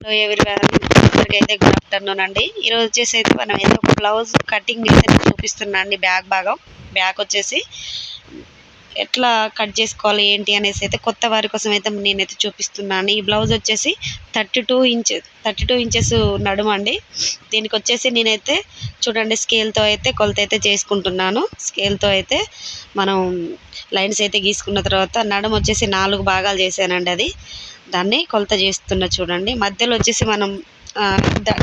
Hello everyone అయితే good afternoon అండి. ఈరోజు వచ్చేసి అయితే మనం అయితే ఒక బ్లౌజ్ కటింగ్ అయితే చూపిస్తున్నా అండి బ్యాక్ భాగం. బ్యాక్ వచ్చేసి ఎట్లా కట్ చేసుకోవాలి ఏంటి అనేసి అయితే కొత్త వారి కోసం అయితే నేనైతే చూపిస్తున్నాను. ఈ బ్లౌజ్ వచ్చేసి thirty two inches thirty two inches నడుము అండి. దీనికి వచ్చేసి నేనైతే చూడండి స్కేల్తో అయితే కొలత అయితే చేసుకుంటున్నాను. స్కేల్తో అయితే మనం లైన్స్ అయితే గీసుకున్న తర్వాత నడుము వచ్చేసి నాలుగు భాగాలు చేశానండి అది. దాన్ని కొలత చేస్తున్న చూడండి. మధ్యలో వచ్చేసి మనం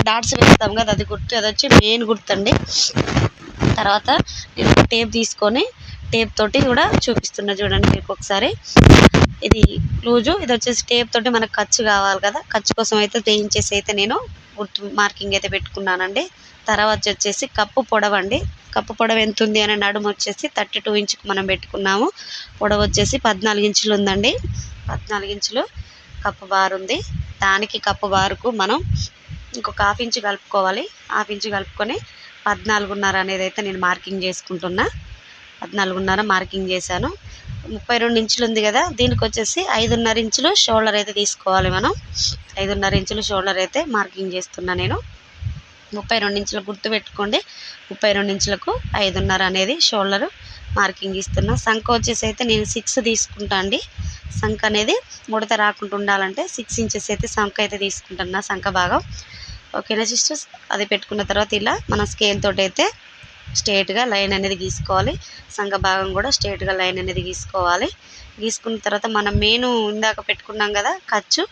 డాట్స్ వేస్తాం కదా అది గుర్తు అది వచ్చి మెయిన్ గుర్తండి. తర్వాత నేను టేప్ తీసుకొని టేప్ తోటి కూడా చూపిస్తున్నా చూడండి మీకు ఒకసారి. ఇది లూజు ఇది వచ్చేసి టేప్ తోటి మనకు ఖర్చు కావాలి కదా. ఖర్చు కోసం అయితే వేయించేసి అయితే నేను గుర్తు మార్కింగ్ అయితే పెట్టుకున్నానండి. తర్వాత వచ్చేసి కప్పు పొడవండి కప్పు పొడవ ఎంత ఉంది అనే నడుము వచ్చేసి థర్టీ టూ ఇంచుకు మనం పెట్టుకున్నాము. పొడవ వచ్చేసి పద్నాలుగు ఇంచులు ఉందండి. పద్నాలుగు ఇంచులు కప్పు బార్ ఉంది. దానికి కప్పు బారుకు మనం ఇంకొక హాఫ్ ఇంచు కలుపుకోవాలి. హాఫ్ ఇంచు కలుపుకొని పద్నాలుగున్నర అనేది అయితే నేను మార్కింగ్ చేసుకుంటున్నా. పద్నాలుగున్నర మార్కింగ్ చేశాను. ముప్పై రెండు ఇంచులు ఉంది కదా దీనికి వచ్చేసి ఐదున్నర ఇంచులు షోల్డర్ అయితే తీసుకోవాలి మనం. ఐదున్నర ఇంచులు షోల్డర్ అయితే మార్కింగ్ చేస్తున్నా నేను. ముప్పై రెండు ఇంచులు గుర్తు పెట్టుకోండి. ముప్పై రెండు ఇంచులకు ఐదున్నర అనేది షోల్డర్ మార్కింగ్ ఇస్తున్నా. సంఖ వచ్చేసి అయితే నేను సిక్స్ తీసుకుంటా అండి. సంఖ అనేది ముడత రాకుండా ఉండాలంటే సిక్స్ ఇంచెస్ అయితే సంఖ అయితే తీసుకుంటున్నా సంఖ భాగం. ఓకేనా సిస్టర్స్? అది పెట్టుకున్న తర్వాత ఇలా మన స్కేల్ తోటి అయితే స్ట్రేట్గా లైన్ అనేది గీసుకోవాలి. సంఘ భాగం కూడా స్ట్రేట్గా లైన్ అనేది గీసుకోవాలి. గీసుకున్న తర్వాత మనం మెయిన్ ఇందాక పెట్టుకున్నాం కదా ఖర్చు.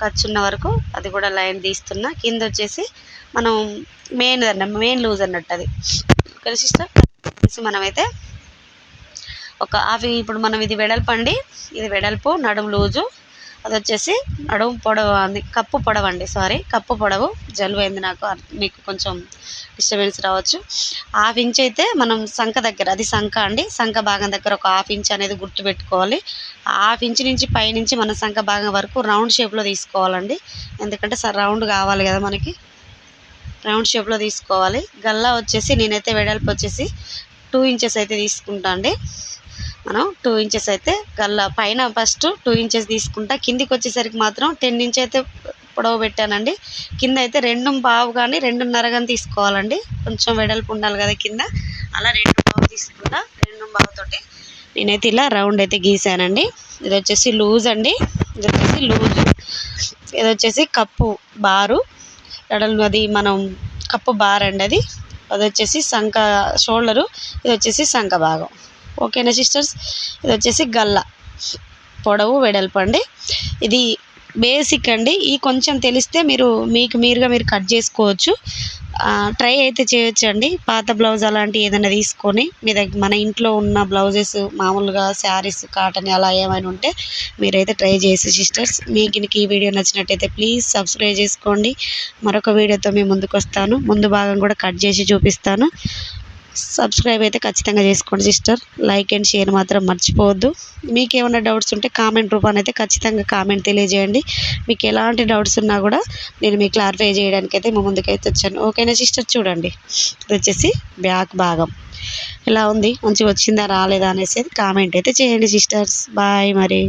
ఖర్చు ఉన్న వరకు అది కూడా లైన్ తీస్తున్నా కింద వచ్చేసి మనం మెయిన్ అన్న మెయిన్ లూజ్ అన్నట్టు అది. Okay sister? మనమైతే ఒక అవి ఇప్పుడు మనం ఇది వెడల్పు అండి ఇది వెడల్పు నడుము లూజు అది వచ్చేసి నడుము పొడవు అది. కప్పు పొడవు అండి సారీ కప్పు పొడవు జలుబు అయింది నాకు మీకు కొంచెం డిస్టర్బెన్స్ రావచ్చు. హాఫ్ ఇంచ్ అయితే మనం సంఖ దగ్గర అది సంఖ అండి. సంఖ భాగం దగ్గర ఒక హాఫ్ ఇంచ్ అనేది గుర్తుపెట్టుకోవాలి హాఫ్ ఇంచ్ నుంచి పైనుంచి మన సంఖ భాగం వరకు రౌండ్ షేప్లో తీసుకోవాలండి. ఎందుకంటే రౌండ్ కావాలి కదా మనకి. రౌండ్ షేప్లో తీసుకోవాలి. గల్లా వచ్చేసి నేనైతే వెడల్పు వచ్చేసి టూ ఇంచెస్ అయితే తీసుకుంటా అండి. మనం టూ ఇంచెస్ అయితే గల్లా పైన ఫస్ట్ టూ ఇంచెస్ తీసుకుంటా. కిందికి వచ్చేసరికి మాత్రం టెన్ ఇంచ్ అయితే పొడవు పెట్టానండి. కింద అయితే రెండు బావు కానీ రెండున్నర కానీ తీసుకోవాలండి. కొంచెం వెడల్పు ఉండాలి కదా కింద. అలా రెండు బావు తీసుకుంటా. రెండు బావుతోటి నేనైతే ఇలా రౌండ్ అయితే గీసానండి. ఇది వచ్చేసి లూజ్ అండి. ఇది వచ్చేసి లూజ్ ఇది వచ్చేసి కప్పు బారు. ఎడలు అది మనం కప్పు బార్ అండి అది. అది వచ్చేసి సంఖ షోల్డరు. ఇది వచ్చేసి సంఖ భాగం. ఓకేనా సిస్టర్స్ ఇది వచ్చేసి గల్ల. పొడవు వెడల్పు అండి. ఇది బేసిక్ అండి. ఈ కొంచెం తెలిస్తే మీరు మీకు మీరుగా మీరు కట్ చేసుకోవచ్చు. ట్రై అయితే చేయొచ్చు అండి పాత బ్లౌజ్ అలాంటివి ఏదైనా తీసుకొని మీ దగ్గర మన ఇంట్లో ఉన్న బ్లౌజెస్ మామూలుగా శారీస్ కాటన్ అలా ఏమైనా ఉంటే మీరైతే ట్రై చేసి సిస్టర్స్ మీకు ఈ వీడియో నచ్చినట్టయితే ప్లీజ్ సబ్స్క్రైబ్ చేసుకోండి. మరొక వీడియోతో మేము ముందుకు వస్తాను. ముందు భాగం కూడా కట్ చేసి చూపిస్తాను. సబ్స్క్రైబ్ అయితే ఖచ్చితంగా చేసుకోండి సిస్టర్. లైక్ అండ్ షేర్ మాత్రం మర్చిపోవద్దు. మీకు ఏమైనా డౌట్స్ ఉంటే కామెంట్ రూపాన్ని అయితే ఖచ్చితంగా కామెంట్ తెలియజేయండి. మీకు ఎలాంటి డౌట్స్ ఉన్నా కూడా నేను మీకు క్లారిఫై చేయడానికి అయితే మా ముందుకైతే వచ్చాను. ఓకేనా సిస్టర్? చూడండి. ఇది వచ్చేసి బ్యాక్ భాగం. ఎలా ఉంది? మంచిగా వచ్చిందా రాలేదా అనేసి కామెంట్ అయితే చేయండి సిస్టర్స్. బాయ్ మరి.